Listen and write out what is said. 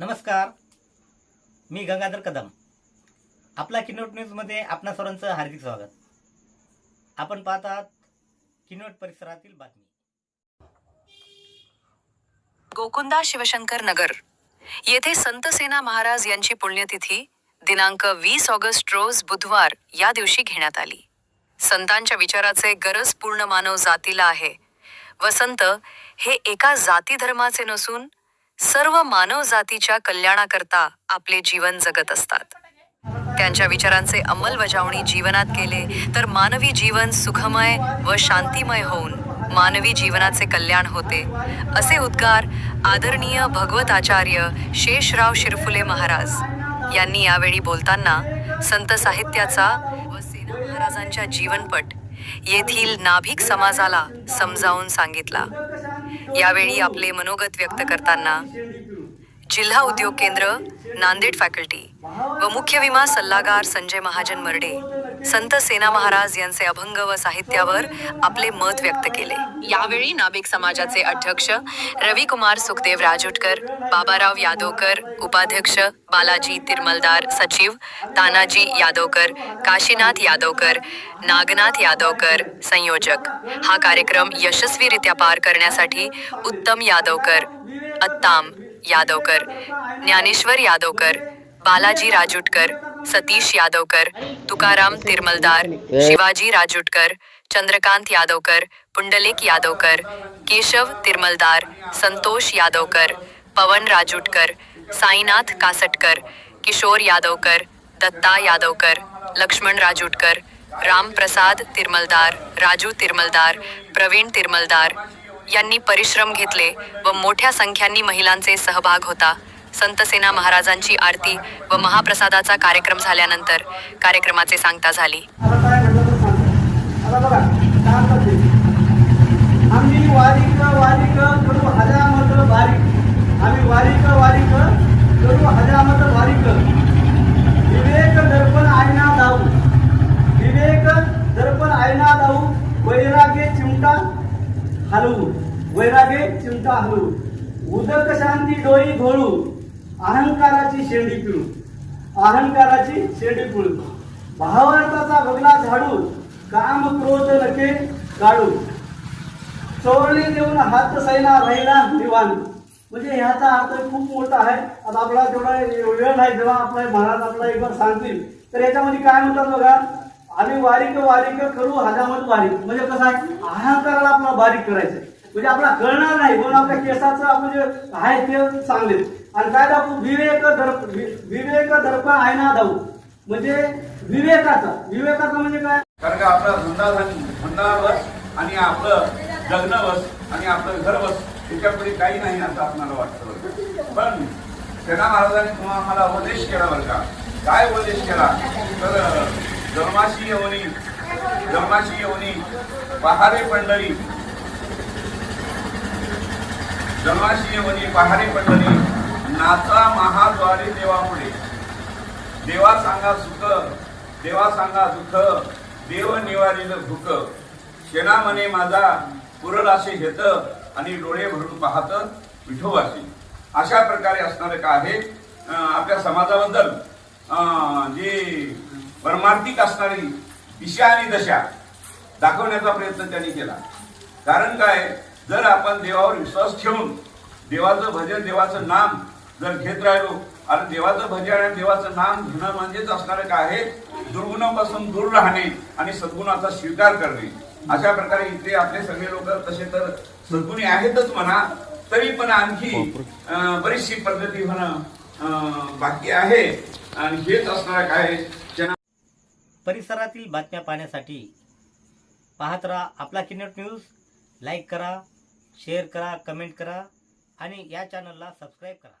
नमस्कार. मी गंगाधर कदम. आपला किनोट न्यूजमध्ये आपणा सर्वांचं हार्दिक स्वागत. आपण पाहत आहात किनोट परिसरातील बातमी. गोकुंदा शिवशंकर नगर. येथे संत सेना महाराज यांची पुण्यतिथी दिनांक वीस ऑगस्ट रोज बुधवार या दिवशी घेण्यात आली. संतांच्या विचाराचे गरज पूर्ण मानव जातीला आहे. वसंत हे एका जाती धर्माचे नसून सर्व मानव जातीच्या कल्याणाकरता आपले जीवन जगत असतात. त्यांच्या विचारांचे अंमलबजावणी जीवनात केले तर मानवी जीवन सुखमय व शांतिमय होऊन मानवी जीवनाचे कल्याण होते. असे उद्गार आदरणीय भगवत आचार्य शेषराव शिरफुले महाराज यांनी यावेळी बोलताना संत साहित्याचा व सेना महाराजांच्या जीवनपट येथील नाभिक समाजाला समजावून सांगितला. यावेळी आपले मनोगत व्यक्त करताना जिल्हा उद्योग केंद्र नांदेड फॅकल्टी व मुख्य विमा सल्लागार संजय महाजन मर्डे संत सेना महाराज यांचे अभंग व साहित्यावर आपले मत व्यक्त केले. यावेळी नाभिक समाजाचे अध्यक्ष रविकुमार सुखदेव राजोटकर बाबाराव यादवकर उपाध्यक्ष बालाजी तिरमलदार सचिव तानाजी यादवकर काशीनाथ यादवकर नागनाथ यादवकर संयोजक. हा कार्यक्रम यशस्वीरित्या पार करण्यासाठी उत्तम यादवकर अत्ताम यादवकर ज्ञानेश्वर यादवकर बालाजी राजुटकर, सतीश यादवकर, तुकाराम तिरमलदार, शिवाजी राजुटकर, चंद्रकांत यादवकर, पुंडलिक यादवकर, केशव तिरमलदार, संतोष यादवकर, पवन राजुटकर, साईनाथ कासटकर, किशोर यादवकर, दत्ता यादवकर, लक्ष्मण राजुटकर राम प्रसाद तिरमलदार, राजू तिरमलदार, प्रवीण तिरमलदार यांनी परिश्रम घेतले व मोठ्या संख्यांनी महिलांचे सहभाग होता. संतसेना महाराजांची आरती व महाप्रसादाचा कार्यक्रम झाल्यानंतर कार्यक्रमाचे सांगता झाली. आता काय घडलं तर सांगतो. आता बघा आम्ही वारिक वारिक करू हजामत बारीक आम्ही वारिक वारिक करू हजामत बारीक विवेक दर्पण आयना दाऊ विवेक दर्पण आयना दाऊ वैरागे चिमटा हलवू. वैरागे चिमटा हलवू. उदक शांती डोई घोळू. अहंकाराची शेंडी पिळू अहंकाराची शेंडी पिळू भावार्थाचा बगला झाडू काम क्रोध नके काढू चोरणी देऊन हात सैना राहिला निवान. म्हणजे ह्याचा अर्थ खूप मोठा आहे. आता आपला तेवढा वेळ नाही जेव्हा आपला महाराज आपला एक बार सांगतील तर याच्यामध्ये काय म्हणतात बघा? आम्ही वारीक वारीक करू हजामत वारीक. म्हणजे कसं आहे? अहंकाराला आपला बारीक करायचं म्हणजे आपला कळणार नाही म्हणून आपल्या केसाचं आपण जे आहे ते चांगले आणि काय दाखवू? विवेक दर्प विवेक विवेक आहे आयना दाऊ. म्हणजे विवेकाचा. विवेकाचा म्हणजे काय? कारण का आपला धंदा बस आणि आपलं लग्न बस आणि आपलं घर बस याच्यापुढे काही नाही असं आपल्याला वाटतं. पण त्यांना महाराजांनी तुम्हाला आम्हाला उपदेश केला बरं का. काय उपदेश केला? तर जन्माशी येवनी जन्माशी येवनी पहारे पंढरी. जन्माशी येवनी पहारे पंढरी. नाचा महाद्वारे देवापुढे देवा सांगा सुख देवा सांगा दुःख देव निवारील भूक. शेणा म्हणे माझा पुरलाशे घेत आणि डोळे भरून पाहत विठोबाशी. अशा प्रकारे असणारं का आहे आपल्या समाजाबद्दल जी परमार्थिक असणारी दिशा आणि दशा दाखवण्याचा प्रयत्न त्यांनी केला. कारण काय जर आपण देवावर विश्वास ठेवून देवाचं भजन देवाचं नाम जर घेत राहिलो आणि देवाचं भजन आणि देवाचं नाम घेणं म्हणजेच असणार काय आहे? दुर्गुणापासून दूर राहणे आणि सद्गुणाचा स्वीकार करणे. अशा प्रकारे इथे आपले सगळे लोक तसे तर सद्गुणी आहेतच म्हणा तरी पण आणखी बरीचशी पद्धती होणं अं, बाकी आहे. आणि हेच असणार काय परिसरातील बातम्या पाहण्यासाठी पाहत राहा आपला किनट न्यूज. लाईक करा शेअर करा कमेंट करा आणि या चॅनलला सबस्क्राईब करा.